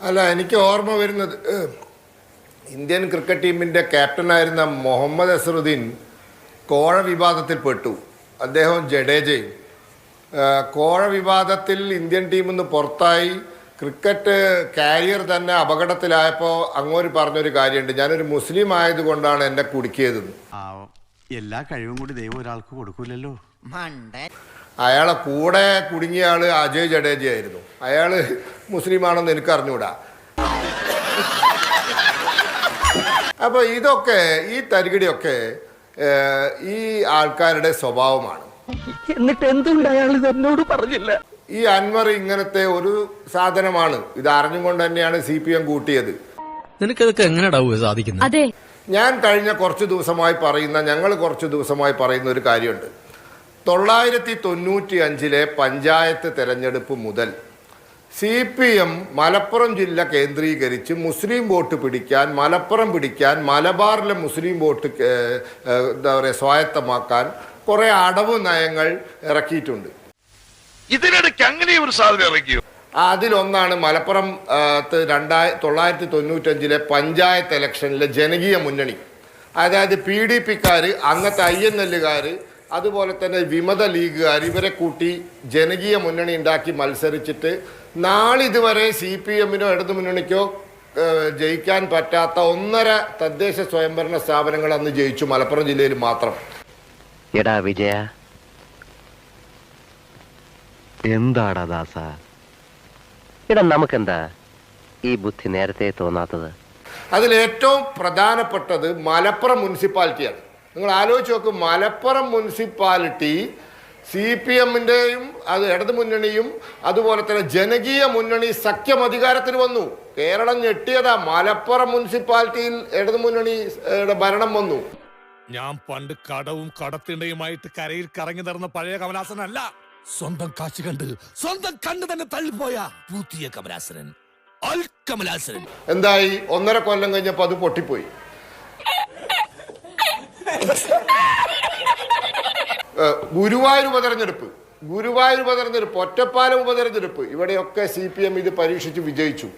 അല്ല എനിക്ക് ഓർമ്മ വരുന്നത് ഇന്ത്യൻ ക്രിക്കറ്റ് ടീമിന്റെ ക്യാപ്റ്റനായിരുന്ന മുഹമ്മദ് അസറുദ്ദീൻ കോഴ വിവാദത്തിൽ പെട്ടു. അദ്ദേഹം ജഡേജയും. കോഴ വിവാദത്തിൽ ഇന്ത്യൻ ടീമിൽ നിന്ന് പുറത്തായി. ക്രിക്കറ്റ് കാരിയർ തന്നെ അപകടത്തിലായപ്പോൾ അങ്ങോട്ട് പറഞ്ഞൊരു കാര്യമുണ്ട്. ഞാനൊരു മുസ്ലിം ആയതുകൊണ്ടാണ് എന്നെ കുടുക്കിയതെന്ന് എല്ലാ കഴിവും കൂടി ദൈവം ഒരാൾക്ക് കൊടുക്കൂലല്ലോ. അയാളെ കൂടെ കുടുങ്ങിയ ആൾ അജയ് ജഡേജ ആയിരുന്നു. അയാൾ മുസ്ലിമാണെന്ന് എനിക്ക് അറിഞ്ഞുകൂടാ അപ്പൊ ഇതൊക്കെ ഈ തരികിടിയൊക്കെ ഈ ആൾക്കാരുടെ സ്വഭാവമാണ്. എന്നിട്ട് എന്തുകൊണ്ട് അയാൾ ഇത് എന്നോട് പറഞ്ഞില്ല? ഈ അൻവർ ഇങ്ങനത്തെ ഒരു സാധനമാണ്. ഇത് അറിഞ്ഞുകൊണ്ട് തന്നെയാണ് സി പി എം കൂട്ടിയത്. നിനക്കതൊക്കെ എങ്ങനെ സാധിക്കുന്നത്? അതെ. ഞാൻ കഴിഞ്ഞ കുറച്ചു ദിവസമായി പറയുന്ന ഞങ്ങൾ കുറച്ചു ദിവസമായി പറയുന്ന ഒരു കാര്യമുണ്ട്. തൊള്ളായിരത്തി തൊണ്ണൂറ്റി അഞ്ചിലെ പഞ്ചായത്ത് തെരഞ്ഞെടുപ്പ് മുതൽ സി പി എം മലപ്പുറം ജില്ല കേന്ദ്രീകരിച്ച് മുസ്ലിം വോട്ട് പിടിക്കാൻ മലപ്പുറം പിടിക്കാൻ മലബാറിലെ മുസ്ലിം വോട്ട് എന്താ പറയുക സ്വായത്തമാക്കാൻ കുറേ അടവ് നയങ്ങൾ ഇറക്കിയിട്ടുണ്ട്. ഇതിനിടയ്ക്ക് അങ്ങനെ ഒരു സാധ്യത ഇറക്കിയോ? അതിലൊന്നാണ് മലപ്പുറം രണ്ടായി തൊള്ളായിരത്തി തൊണ്ണൂറ്റഞ്ചിലെ പഞ്ചായത്ത് ഇലക്ഷനിലെ ജനകീയ മുന്നണി. അതായത് പി ഡി പിക്കാർ അന്നത്തെ ഐ എൻ എല്ലുകാർ അതുപോലെ തന്നെ വിമത ലീഗുകാർ ഇവരെ കൂട്ടി ജനകീയ മുന്നണി ഉണ്ടാക്കി മത്സരിച്ചിട്ട് നാളിതുവരെ സി പി എമ്മിനോ ഇടതു മുന്നണിക്കോ ജയിക്കാൻ പറ്റാത്ത ഒന്നര തദ്ദേശ സ്വയംഭരണ സ്ഥാപനങ്ങൾ അന്ന് ജയിച്ചു മലപ്പുറം ജില്ലയിൽ മാത്രം. എടാ വിജയ. എന്താടാ ദാസ? എടാ നമുക്കെന്താ ഈ ബുദ്ധി നേരത്തെ തോന്നാത്തത്? അതിൽ ഏറ്റവും പ്രധാനപ്പെട്ടത് മലപ്പുറം മുനിസിപ്പാലിറ്റിയാണ്. നിങ്ങൾ ആലോചിച്ച് നോക്ക് മലപ്പുറം മുനിസിപ്പാലിറ്റി സി പി എമ്മിന്റെയും അത് ഇടതു മുന്നണിയും അതുപോലെ തന്നെ ജനകീയ മുന്നണി സഖ്യം അധികാരത്തിൽ വന്നു. കേരളം ഞെട്ടിയതാ മലപ്പുറം മുനിസിപ്പാലിറ്റിയിൽ ഇടതു മുന്നണിയുടെ ഭരണം വന്നു. ഞാൻ പണ്ട് കടവും കടത്തിണ്ടയുമായിട്ട് കരയിൽ കറങ്ങി നടന്ന പഴയ കമലാസനല്ല സ്വന്തം കാശ് കണ്ട് സ്വന്തം കണ്ണ് തന്നെ തള്ളിപ്പോയ പുതിയ കമലാസനൻ അൽ കമലാസനൻ എന്തായി? ഒന്നര കൊല്ലം കഴിഞ്ഞപ്പോൾ അത് പൊട്ടിപ്പോയി. ഗുരുവായൂർ ഉപതെരഞ്ഞെടുപ്പ്. ഗുരുവായൂർ ഉപതെരഞ്ഞെടുപ്പ് ഒറ്റപ്പാലം ഉപതെരഞ്ഞെടുപ്പ്. ഇവിടെയൊക്കെ സി പി എം ഇത് പരീക്ഷിച്ച് വിജയിച്ചു.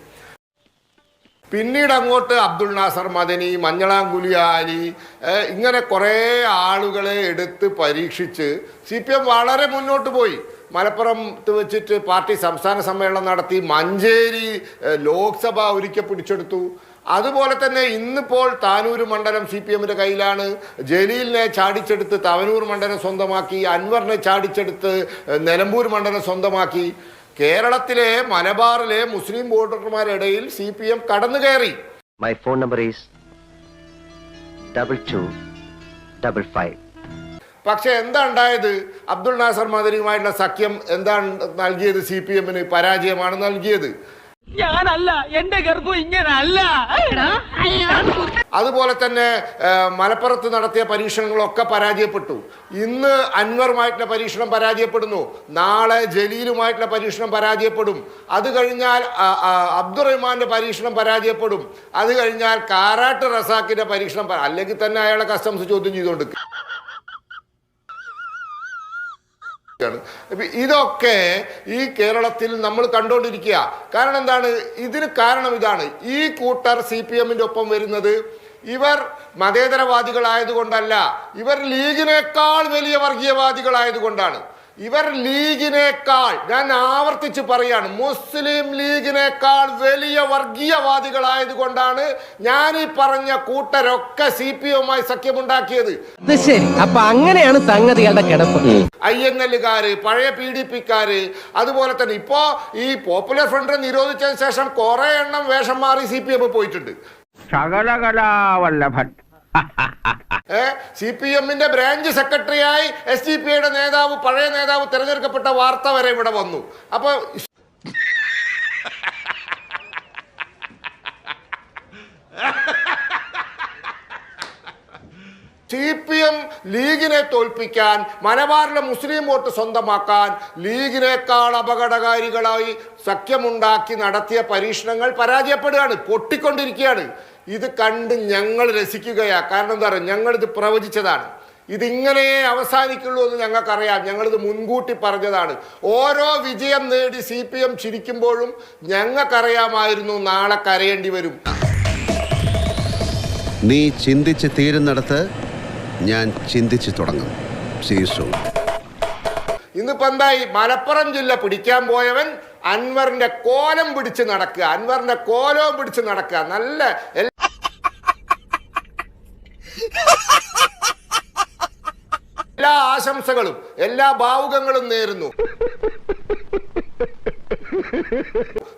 പിന്നീട് അങ്ങോട്ട് അബ്ദുൾ നാസർ മദനി മഞ്ഞളാംകുലി ആലി ഇങ്ങനെ കുറേ ആളുകളെ എടുത്ത് പരീക്ഷിച്ച് സി പി എം വളരെ മുന്നോട്ട് പോയി. മലപ്പുറത്ത് വെച്ചിട്ട് പാർട്ടി സംസ്ഥാന സമ്മേളനം നടത്തി മഞ്ചേരി ലോക്സഭ ഒരിക്കൽ പിടിച്ചെടുത്തു. അതുപോലെ തന്നെ ഇന്നിപ്പോൾ താനൂർ മണ്ഡലം സി പി എമ്മിന്റെ കയ്യിലാണ്. ജലീലിനെ ചാടിച്ചെടുത്ത് തവനൂർ മണ്ഡലം സ്വന്തമാക്കി അൻവറിനെ ചാടിച്ചെടുത്ത് നിലമ്പൂർ മണ്ഡലം സ്വന്തമാക്കി. കേരളത്തിലെ മലബാറിലെ മുസ്ലിം വോട്ടർമാരുടെ ഇടയിൽ സി പി എം കടന്നു കയറി. My phone number is double two double five പക്ഷെ എന്താ ഉണ്ടായത്? അബ്ദുൾ നാസർ മദനിയുമായിട്ടുള്ള സഖ്യം എന്താണ് നൽകിയത് സി പി എമ്മിന് പരാജയമാണ് നൽകിയത്. ഞാനല്ല എന്റെ ഗർഭം ഇങ്ങനല്ല. അതുപോലെ തന്നെ മലപ്പുറത്ത് നടത്തിയ പരീക്ഷണങ്ങളൊക്കെ പരാജയപ്പെട്ടു. ഇന്ന് അൻവറുമായിട്ടുള്ള പരീക്ഷണം പരാജയപ്പെടുന്നു. നാളെ ജലീലുമായിട്ടുള്ള പരീക്ഷണം പരാജയപ്പെടും. അത് കഴിഞ്ഞാൽ അബ്ദുറഹ്മാന്റെ പരീക്ഷണം പരാജയപ്പെടും. അത് കഴിഞ്ഞാൽ കാരാട്ട് റസാക്കിന്റെ പരീക്ഷണം അല്ലെങ്കിൽ തന്നെ അയാളെ കസ്റ്റംസ് ചോദ്യം ചെയ്തുകൊണ്ട് ാണ്. ഇപ്പൊ ഇതൊക്കെ ഈ കേരളത്തിൽ നമ്മൾ കണ്ടുകൊണ്ടിരിക്കുക കാരണം എന്താണ്? ഇതിന് കാരണം ഇതാണ്. ഈ കൂട്ടർ സി പി എമ്മിന്റെ ഒപ്പം വരുന്നത് ഇവർ മതേതരവാദികളായതുകൊണ്ടല്ല. ഇവർ ലീഗിനേക്കാൾ വലിയ വർഗീയവാദികളായതുകൊണ്ടാണ്. ഇവർ ലീഗിനേക്കാൾ ഞാൻ ആവർത്തിച്ച് പറയാണ് മുസ്ലിം ലീഗിനേക്കാൾ വലിയ വർഗീയവാദികളായതുകൊണ്ടാണ് ഞാൻ ഈ പറഞ്ഞ കൂട്ടരൊക്കെ സി പി എമ്മായി സഖ്യമുണ്ടാക്കിയത്. ശരി. അപ്പൊ അങ്ങനെയാണ് സംഗതികളുടെ കിടപ്പ്. ഐ എൻ എല്ലുകാര് പഴയ പി ഡി പിക്കാര് അതുപോലെ തന്നെ ഇപ്പോ ഈ പോപ്പുലർ ഫ്രണ്ട് നിരോധിച്ചതിന് ശേഷം കുറെ എണ്ണം വേഷം മാറി സി പി എം പോയിട്ടുണ്ട്. ശകലകലാവല്ലഭൻ സി പി എമ്മിന്റെ ബ്രാഞ്ച് സെക്രട്ടറിയായി എസ് ഡി പി ഐയുടെ നേതാവ് പഴയ നേതാവ് തെരഞ്ഞെടുക്കപ്പെട്ട വാർത്ത വരെ ഇവിടെ വന്നു. അപ്പൊ സി പി എം ലീഗിനെ തോൽപ്പിക്കാൻ മലബാറിലെ മുസ്ലിം വോട്ട് സ്വന്തമാക്കാൻ ലീഗിനേക്കാൾ അപകടകാരികളായി സഖ്യമുണ്ടാക്കി നടത്തിയ പരീക്ഷണങ്ങൾ പരാജയപ്പെടുകയാണ് പൊട്ടിക്കൊണ്ടിരിക്കുകയാണ്. ഇത് കണ്ട് ഞങ്ങൾ രസിക്കുകയാണ് കാരണം എന്താ പറയുക? ഞങ്ങളിത് പ്രവചിച്ചതാണ്. ഇതിങ്ങനെ അവസാനിക്കുള്ളൂ എന്ന് ഞങ്ങൾക്കറിയാം. ഞങ്ങളിത് മുൻകൂട്ടി പറഞ്ഞതാണ്. ഓരോ വിജയം നേടി സി പി എം ചിരിക്കുമ്പോഴും ഞങ്ങൾക്കറിയാമായിരുന്നു നാളെ കരയേണ്ടി വരും. നീ ചിന്തിച്ച് തീരുന്നിടത്ത് ഞാൻ ചിന്തിച്ചു തുടങ്ങും. സീസോ ഇന്നിപ്പോ എന്തായി? മലപ്പുറം ജില്ല പിടിക്കാൻ പോയവൻ അൻവറിന്റെ കോലം പിടിച്ച് നടക്കുക അൻവറിന്റെ കോലവും പിടിച്ച് നടക്കുക. നല്ല എല്ലാ ആശംസകളും എല്ലാ ഭാവുകങ്ങളും നേരുന്നു.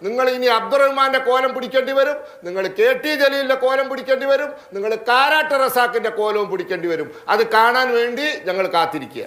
നിങ്ങൾ ഇനി അബ്ദുറഹ്മാന്റെ കോലം പിടിക്കേണ്ടി വരും. നിങ്ങൾ കെ ടി ജലീലിന്റെ കോലം പിടിക്കേണ്ടി വരും. നിങ്ങൾ കാരാട്ട് റസാക്കിന്റെ കോലവും പിടിക്കേണ്ടി വരും. അത് കാണാൻ വേണ്ടി ഞങ്ങൾ കാത്തിരിക്കുക.